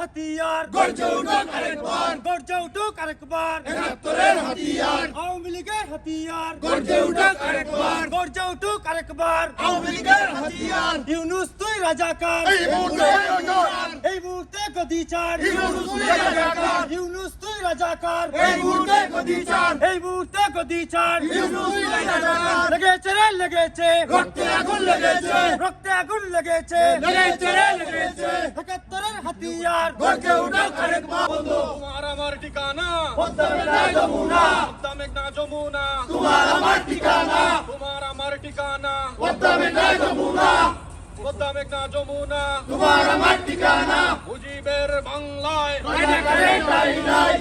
হাতিয়ার। গর্জে উঠুক আরেকবার। গর্জে উঠুক আরেকবার। একাত্তরের হাতিয়ার। আওয়ামী লীগের হাতিয়ার। গর্জে উঠুক আরেকবার। গর্জে উঠুক আরেকবার। আওয়ামী লীগের হাতিয়ার। ইউনুস তুই রাজাকার। এই মুহূর্তে এই মুহূর্তে গদি চার ইউনুস তুই রাজাকার। ইউনুস তুই রাজাকার। এই মুহূর্তে গদি চান এই মুহূর্তে গদি চার ইউনুস তুই রাজাকার। লেগেছে রে লেগেছে। রক্তে আগুন লেগেছে। রক্তে আগুন লেগেছে। লেগেছে রে লেগেছে। হাতিয়ার গর্জে উঠুক আরেকবার তোমার আমার ঠিকানা। পদ্মা না যমুনা। পদ্মা না যমুনা। তোমার আমার ঠিকানা। তোমার আমার ঠিকানা। পদ্মা না যমুনা। পদ্মা না যমুনা। তোমার আমার ঠিকানা। মুজিবের বাংলায়। নাই নাই।